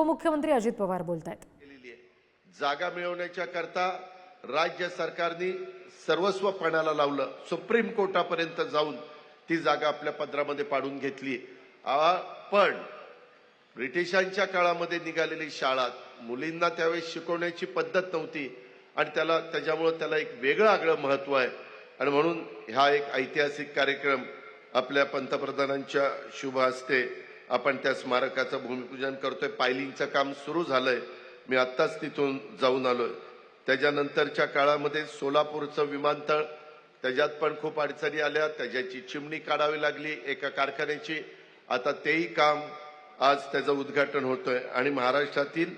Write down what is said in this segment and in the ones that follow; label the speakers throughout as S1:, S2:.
S1: उपमुख्यमंत्री अजित पवार बोलत आहेत
S2: जागा मिळवण्याच्या करता राज्य सरकारने सर्वस्व पणाला लावलं. सुप्रीम कोर्टापर्यंत जाऊन ती जागा आपल्या पदरामध्ये पाडून घेतली पण ब्रिटिशांच्या काळामध्ये निघालेली शाळा मुलींना त्यावेळेस शिकवण्याची पद्धत नव्हती आणि त्याला त्याच्यामुळं त्याला एक वेगळं आगळं महत्त्व आहे. आणि म्हणून हा एक ऐतिहासिक कार्यक्रम आपल्या पंतप्रधानांच्या शुभ हस्ते आपण त्या स्मारकाचं भूमिपूजन करतोय. पायलिंगचं काम सुरू झालंय. मी आत्ताच तिथून जाऊन आलोय. त्याच्यानंतरच्या काळामध्ये सोलापूरचं विमानतळ त्याच्यात पण खूप अडचणी आल्या. त्याच्याची चिमणी काढावी लागली एका कारखान्याची. आता तेही काम आज त्याचं उद्घाटन होतोय. आणि महाराष्ट्रातील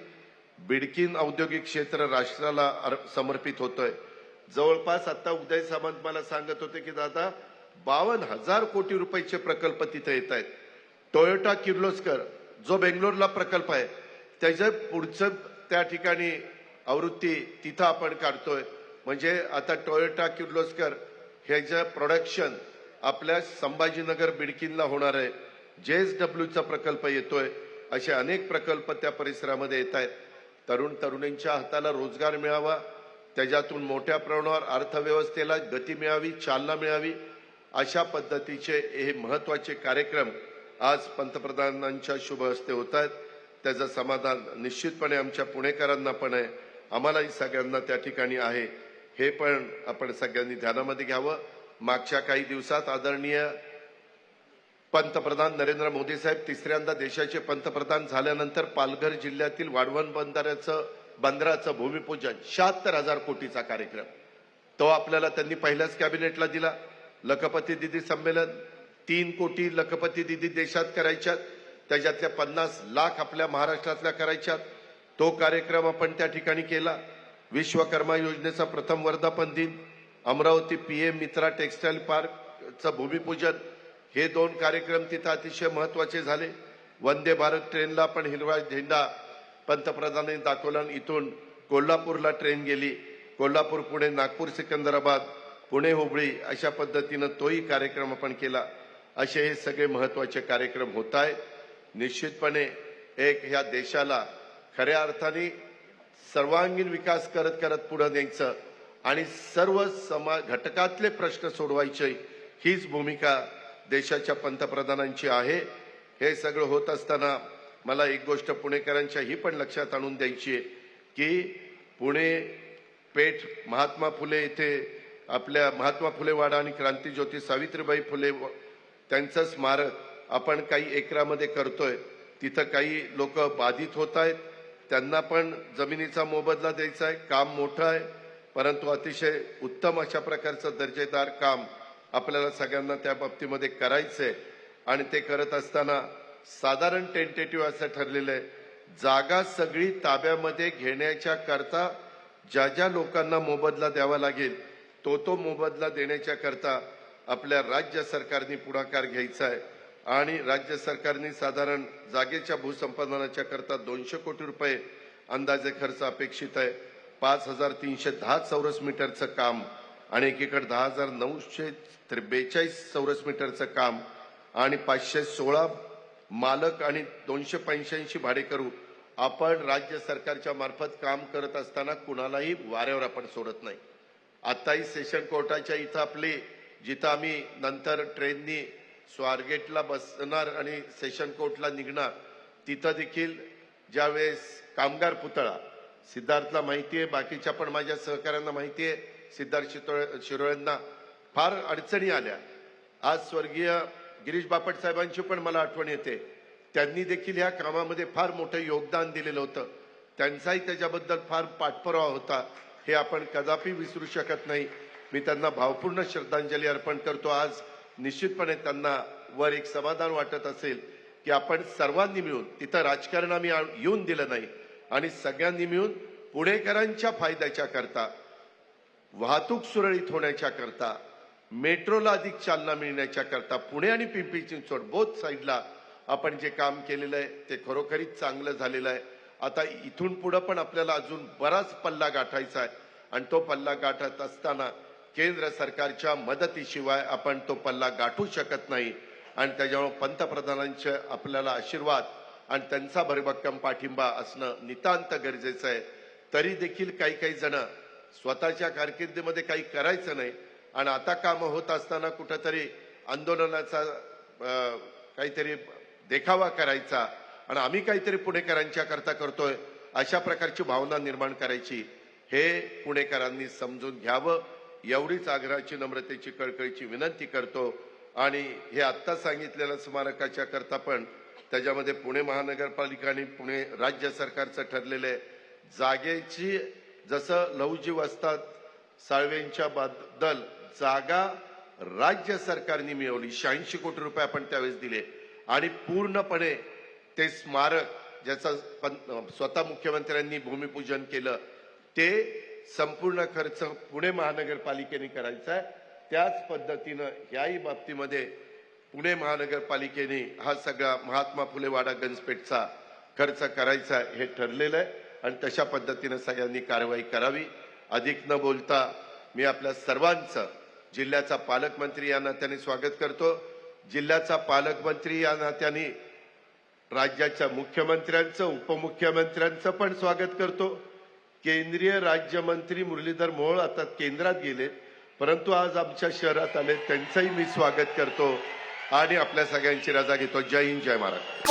S2: बिडकीन औद्योगिक क्षेत्र राष्ट्राला समर्पित होतोय. जवळपास आता उदय सामंत मला सांगत होते की दादा बावन्न हजार कोटी रुपयाचे प्रकल्प तिथे येत आहेत टोयोटा किर्लोस्कर जो बेंगलोरला प्रकल्प आहे त्याचं पुढचं त्या ठिकाणी आवृत्ती तिथं आपण काढतोय. म्हणजे आता टोयोटा किर्लोस्कर ह्याचं प्रोडक्शन आपल्या संभाजीनगर बिडकिनला होणार आहे. जे एस डब्ल्यूचा प्रकल्प येतोय असे अनेक प्रकल्प त्या परिसरामध्ये येत आहेत. तरुण तरुणींच्या हाताला रोजगार मिळावा त्याच्यातून मोठ्या प्रमाणावर अर्थव्यवस्थेला गती मिळावी चालना मिळावी अशा पद्धतीचे हे महत्त्वाचे कार्यक्रम आज पंतप्रधानांच्या शुभ हस्ते होत आहेत त्याचं समाधान निश्चितपणे आमच्या पुणेकरांना पण आहे. आम्हालाही सगळ्यांना त्या ठिकाणी आहे. हे पण आपण सगळ्यांनी ध्यानामध्ये घ्यावं. मागच्या काही दिवसात आदरणीय पंतप्रधान नरेंद्र मोदी साहेब तिसऱ्यांदा देशाचे पंतप्रधान झाल्यानंतर पालघर जिल्ह्यातील वाढवण बंदराचं बंदराचं भूमिपूजन शहात्तर हजार कोटीचा कार्यक्रम. तो आपल्याला त्यांनी पहिल्याच कॅबिनेटला दिला. लखपती दिदी संमेलन तीन कोटी लखपती दिदी देशात करायच्यात. त्याच्यातल्या पन्नास लाख आपल्या महाराष्ट्रातल्या करायच्यात. तो कार्यक्रम आपण त्या ठिकाणी केला. विश्वकर्मा योजनेचा प्रथम वर्धापन दिन. अमरावती पीएम मित्रा टेक्सटाईल पार्कचं भूमिपूजन. हे दोन कार्यक्रम तिथं अतिशय महत्त्वाचे झाले. वंदे भारत ट्रेनला पण हिरवा झेंडा पंतप्रधानांनी दाखवला आणि इथून कोल्हापूरला ट्रेन गेली. कोल्हापूर पुणे नागपूर सिकंदराबाद पुणे हुबळी अशा पद्धतीनं तोही कार्यक्रम आपण केला. असे हे सगळे महत्त्वाचे कार्यक्रम होत आहेत. निश्चितपणे एक ह्या देशाला खऱ्या अर्थाने सर्वांगीण विकास करत करत पुढे न्यायचं आणि सर्व समा घटकातले प्रश्न सोडवायचे हीच भूमिका देशाच्या पंतप्रधानांची आहे. हे सगळं होत असताना मला एक गोष्ट पुणेकरांच्या ही पण लक्षात आणून द्यायची आहे की पुणे पेठ महात्मा फुले येथे आपल्या महात्मा फुले वाडा आणि क्रांतीज्योती सावित्रीबाई फुले त्यांचं स्मारक आपण काही एकरामध्ये करतोय. तिथं काही लोक बाधित होत आहेत. त्यांना पण जमिनीचा मोबदला द्यायचा आहे. काम मोठं आहे. परंतु अतिशय उत्तम अशा प्रकारचं दर्जेदार काम आपल्याला सगळ्यांना त्या बाबतीमध्ये करायचंय. आणि ते करत असताना साधारण टेंटेटिव्ह असं ठरलेलं आहे. जागा सगळी ताब्यामध्ये घेण्याच्या करता ज्या ज्या लोकांना मोबदला द्यावा लागेल तो तो मोबदला देण्याच्या करता आपल्या राज्य सरकारने पुढाकार घ्यायचा आहे. आणि राज्य सरकारने साधारण जागेच्या भूसंपादनाच्या करता दोनशे कोटी रुपये अंदाजे खर्च अपेक्षित आहे. पाच हजार तीनशे दहा चौरस मीटरचं काम आणि एकीकडे दहा हजार नऊशे बेचाळीस चौरस मीटरचं काम आणि पाचशे सोळा मालक आणि दोनशे पंच्याऐंशी भाडेकरू आपण राज्य सरकारच्या मार्फत काम करत असताना कुणालाही वाऱ्यावर आपण सोडत नाही. आताही सेशन कोर्टाच्या इथं आपली जिथं आम्ही नंतर ट्रेननी स्वारगेटला बसणार आणि सेशन कोर्टला निघणार तिथं देखील ज्यावेळेस कामगार पुतळा सिद्धार्थला माहिती आहे बाकीच्या पण माझ्या सहकाऱ्यांना माहिती आहे सिद्धार्थ शितोळे शिरोळ्यांना फार अडचणी आल्या. आज स्वर्गीय गिरीश बापट साहेबांची पण मला आठवण येते. त्यांनी देखील ह्या कामामध्ये फार मोठं योगदान दिलेलं होतं. त्यांचाही त्याच्याबद्दल फार पाठपुरावा होता हे आपण कदापि विसरू शकत नाही. मी त्यांना भावपूर्ण श्रद्धांजली अर्पण करतो. आज निश्चितपणे त्यांना वर एक समाधान वाटत असेल की आपण सर्वांनी मिळून तिथं राजकारण आम्ही येऊन दिलं नाही. आणि सगळ्यांनी मिळून पुणेकरांच्या फायद्याच्या करता वाहतूक सुरळीत होण्याच्या करता मेट्रोला अधिक चालना मिळण्याच्या करता पुणे आणि पिंपरी चिंचवड बोथ साईडला आपण जे काम केलेलं आहे ते खरोखरीच चांगलं झालेलं आहे. आता इथून पुढं पण आपल्याला अजून बराच पल्ला गाठायचा आहे. आणि तो पल्ला गाठत असताना केंद्र सरकारच्या मदतीशिवाय आपण तो पल्ला गाठू शकत नाही. आणि त्याच्यामुळे पंतप्रधानांचे आपल्याला आशीर्वाद आणि त्यांचा भरभक्कम पाठिंबा असणं नितांत गरजेचं आहे. तरी देखील काही काही जण स्वतःच्या कारकिर्दीमध्ये काही करायचं नाही. आणि आता कामं होत असताना कुठंतरी आंदोलनाचा काहीतरी देखावा करायचा. आणि आम्ही काहीतरी पुणेकरांच्या करता करतोय अशा प्रकारची भावना निर्माण करायची. हे पुणेकरांनी समजून घ्यावं. एवढीच आग्रहाची नम्रतेची कळकळीची विनंती करतो. आणि हे आत्ता सांगितलेल्या स्मारकाच्या करता पण त्याच्यामध्ये पुणे महानगरपालिका आणि पुणे राज्य सरकारचं ठरलेलं आहे. जागेची जसं लवजीव असतात साळवेंच्या बद्दल जागा राज्य सरकारने मिळवली. शहाऐंशी कोटी रुपये आपण त्यावेळेस दिले. आणि पूर्णपणे ते स्मारक ज्याचं स्वतः मुख्यमंत्र्यांनी भूमिपूजन केलं ते संपूर्ण खर्च पुणे महानगरपालिकेने करायचा आहे. त्याच पद्धतीनं ह्याही बाबतीमध्ये पुणे महानगरपालिकेने हा सगळा महात्मा फुले वाडा गंजपेठचा खर्च करायचा हे ठरलेलं आहे. आणि तशा पद्धतीनं सगळ्यांनी कारवाई करावी. अधिक न बोलता मी आपल्या सर्वांचं जिल्ह्याचा पालकमंत्री या नात्याने स्वागत करतो. जिल्ह्याचा पालकमंत्री या नात्याने राज्याच्या मुख्यमंत्र्यांचं उपमुख्यमंत्र्यांचं पण स्वागत करतो. केंद्रीय राज्यमंत्री मुरलीधर मोहोळ आता केंद्रात गेले. परंतु आज आमच्या शहरात आले. त्यांचंही मी स्वागत करतो आणि आपल्या सगळ्यांची रजा घेतो. जय हिंद जय महाराष्ट्र.